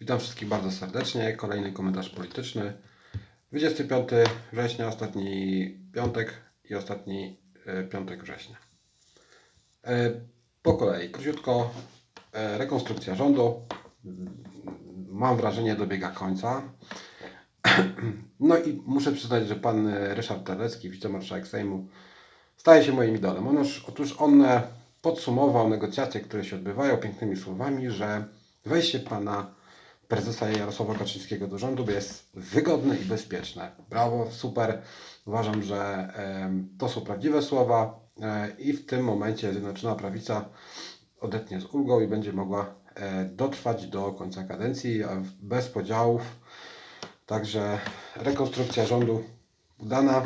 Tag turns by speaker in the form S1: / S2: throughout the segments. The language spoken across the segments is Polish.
S1: Witam wszystkich bardzo serdecznie. Kolejny komentarz polityczny. 25 września, ostatni piątek i ostatni e, piątek września. E, Po kolei, króciutko, e, rekonstrukcja rządu. Mam wrażenie, dobiega końca. No i muszę przyznać, że pan Ryszard Terlecki, wicemarszałek Sejmu, staje się moim idolem. Otóż, otóż on podsumował negocjacje, które się odbywają pięknymi słowami, że wejście pana prezesa Jarosława Kaczyńskiego do rządu jest wygodne i bezpieczne. Brawo, super. Uważam, że to są prawdziwe słowa e, i w tym momencie Zjednoczona Prawica odetnie z ulgą i będzie mogła e, dotrwać do końca kadencji bez podziałów. Także rekonstrukcja rządu udana.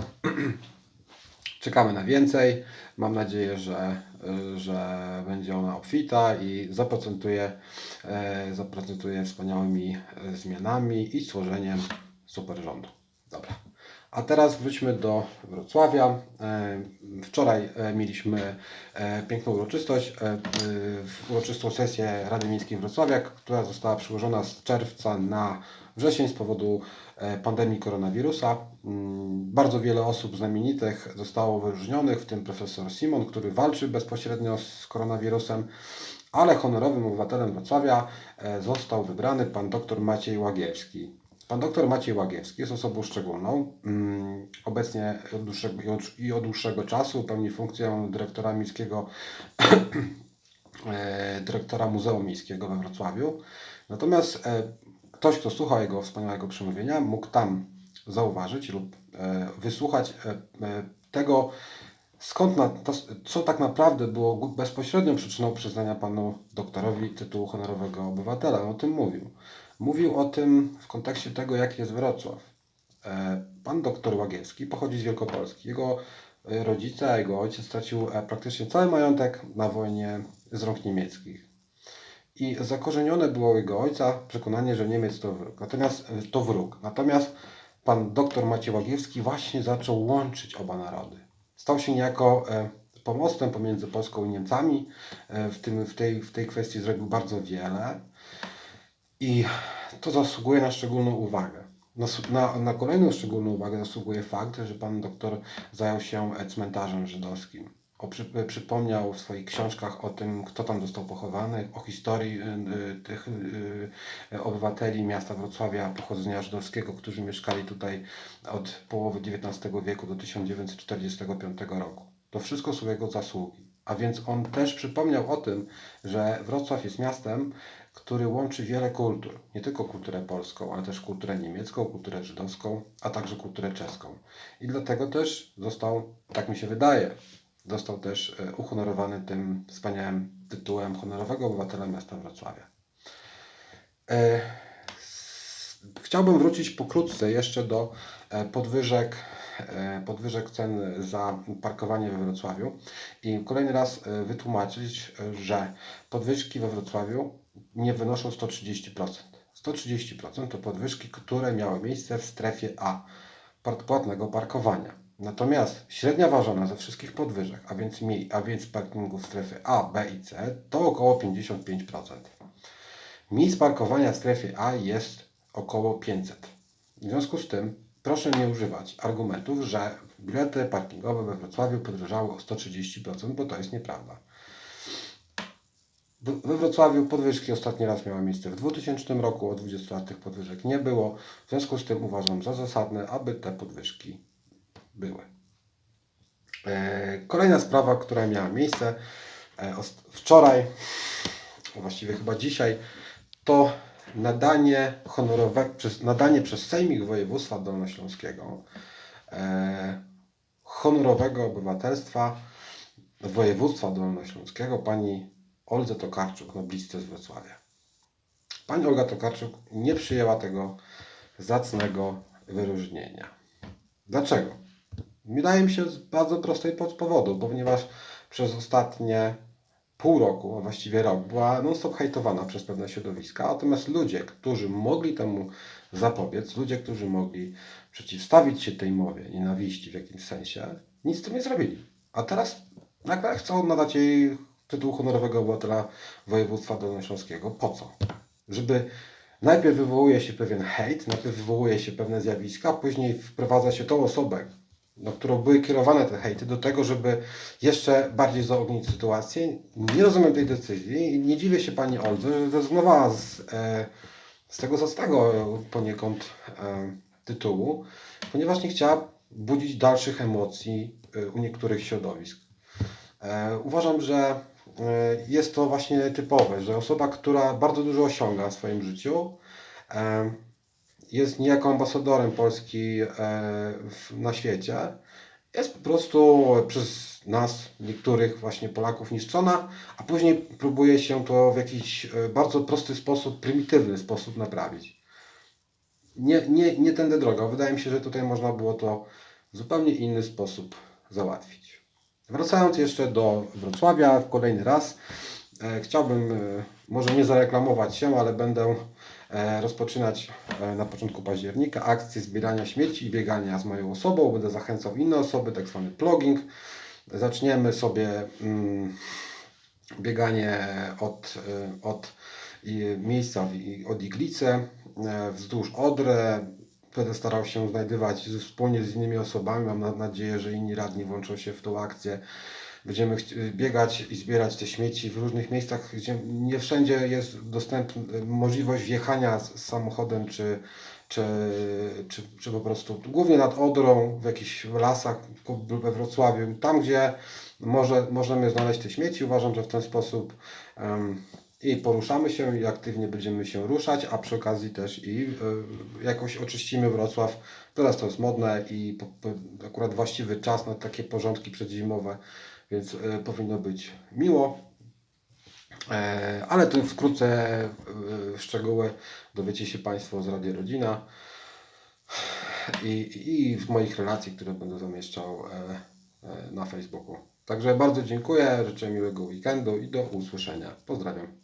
S1: Czekamy na więcej. Mam nadzieję, że, że będzie ona obfita i zaprocentuje, e, zaprocentuje wspaniałymi e, zmianami i stworzeniem super rządu. Dobra. A teraz wróćmy do Wrocławia. E, Wczoraj mieliśmy piękną uroczystość, uroczystą sesję Rady Miejskiej Wrocławia, która została przyłożona z czerwca na wrzesień z powodu e, pandemii koronawirusa. Mm, Bardzo wiele osób znamienitych zostało wyróżnionych, w tym profesor Simon, który walczy bezpośrednio z koronawirusem, ale honorowym obywatelem Wrocławia e, został wybrany pan dr Maciej Łagiewski. Pan dr Maciej Łagiewski jest osobą szczególną. Mm, Obecnie od dłuższego, i od- dłuższego czasu pełni funkcję dyrektora miejskiego e, dyrektora Muzeum Miejskiego we Wrocławiu. Natomiast ktoś, kto słuchał jego wspaniałego przemówienia, mógł tam zauważyć lub e, wysłuchać e, e, tego, skąd na, co tak naprawdę było bezpośrednią przyczyną przyznania panu doktorowi tytułu honorowego obywatela. On o tym mówił. Mówił o tym w kontekście tego, jaki jest Wrocław. Pan doktor Łagiewski pochodzi z Wielkopolski. Jego rodzice, jego ojciec stracił praktycznie cały majątek na wojnie z rąk niemieckich. I zakorzenione było jego ojca przekonanie, że Niemiec to wróg. Natomiast e, to wróg. Natomiast pan doktor Maciej Łagiewski właśnie zaczął łączyć oba narody. Stał się niejako e, pomostem pomiędzy Polską i Niemcami. E, w, tym, w, tej, w tej kwestii zrobił bardzo wiele. I to zasługuje na szczególną uwagę. Na, na, kolejną szczególną uwagę zasługuje fakt, że pan doktor zajął się cmentarzem żydowskim. E, przypomniał w swoich książkach o tym, kto tam został pochowany, o historii y, y, tych obywateli miasta Wrocławia pochodzenia żydowskiego, którzy mieszkali tutaj od połowy XIX wieku do 1945 roku. To wszystko są jego zasługi. A więc on też przypomniał o tym, że Wrocław jest miastem, który łączy wiele kultur. Nie tylko kulturę polską, ale też kulturę niemiecką, kulturę żydowską, a także kulturę czeską. I dlatego też został, tak mi się wydaje, został też e, uhonorowany tym wspaniałym tytułem honorowego obywatela miasta Wrocławia. E, Chciałbym wrócić pokrótce jeszcze do e, podwyżek, podwyżek cen za parkowanie we Wrocławiu i kolejny raz wytłumaczyć, że podwyżki we Wrocławiu nie wynoszą 130%. 130% to podwyżki, które miały miejsce w strefie A płatnego parkowania. Natomiast średnia ważona ze wszystkich podwyżek, a więc, mniej, a więc parkingów w strefie A, B i C, to około 55%. Miejsc parkowania w strefie A jest około 500. W związku z tym proszę nie używać argumentów, że bilety parkingowe we Wrocławiu podwyższały o 130%, bo to jest nieprawda. We Wrocławiu podwyżki ostatni raz miały miejsce w 2000 roku, od 20 lat tych podwyżek nie było. W związku z tym uważam za zasadne, aby te podwyżki były. E, Kolejna sprawa, która miała miejsce e, wczoraj, właściwie chyba dzisiaj, to nadanie honorowe, przez, nadanie przez Sejmik Województwa Dolnośląskiego e, honorowego obywatelstwa województwa dolnośląskiego pani Oldze Tokarczuk, noblistce z Wrocławia. Pani Olga Tokarczuk nie przyjęła tego zacnego wyróżnienia. Dlaczego? Wydaje mi się z bardzo prostej powodu, ponieważ przez ostatnie pół roku, a właściwie rok, była non-stop hejtowana przez pewne środowiska, natomiast ludzie, którzy mogli temu zapobiec, ludzie, którzy mogli przeciwstawić się tej mowie nienawiści w jakimś sensie, nic z tym nie zrobili. A teraz nagle chcą nadać jej tytuł honorowego obywatela województwa dolnośląskiego. Po co? Żeby najpierw wywołuje się pewien hejt, najpierw wywołuje się pewne zjawiska, później wprowadza się tą osobę, do którą były kierowane te hejty, do tego, żeby jeszcze bardziej zaognić sytuację. Nie rozumiem tej decyzji i nie dziwię się pani Oldze, że zrezygnowała z, e, z tego zacnego poniekąd e, tytułu, ponieważ nie chciała budzić dalszych emocji e, u niektórych środowisk. E, Uważam, że e, jest to właśnie typowe, że osoba, która bardzo dużo osiąga w swoim życiu, e, jest niejako ambasadorem Polski e, w- na świecie, jest po prostu przez nas, niektórych właśnie Polaków niszczona, a później próbuje się to w jakiś e, bardzo prosty sposób, prymitywny sposób naprawić. Nie, nie, nie tędy droga. Wydaje mi się, że tutaj można było to w zupełnie inny sposób załatwić. Wracając jeszcze do Wrocławia kolejny raz, e, chciałbym może nie zareklamować się, ale będę e, rozpoczynać e, na początku października akcję zbierania śmieci i biegania z moją osobą. Będę zachęcał inne osoby, tak zwany plugging. Zaczniemy sobie mm, bieganie od, e, od miejsca od Iglicy e, wzdłuż Odrę. Będę starał się znajdywać wspólnie z innymi osobami. Mam na- nadzieję, że inni radni włączą się w tą akcję. Będziemy biegać i zbierać te śmieci w różnych miejscach, gdzie nie wszędzie jest dostępna możliwość wjechania z samochodem, czy, czy, czy, czy po prostu głównie nad Odrą, w jakichś lasach ko- we Wrocławiu, tam gdzie może, możemy znaleźć te śmieci. Uważam, że w ten sposób em, i poruszamy się i aktywnie będziemy się ruszać, a przy okazji też i y, jakoś oczyścimy Wrocław. Teraz to jest modne i po, po, akurat właściwy czas na takie porządki przedzimowe, więc y, powinno być miło. E, ale to wkrótce y, szczegóły dowiecie się Państwo z Radia Rodzina i, i w moich relacji, które będę zamieszczał e, e, na Facebooku. Także bardzo dziękuję, życzę miłego weekendu i do usłyszenia. Pozdrawiam.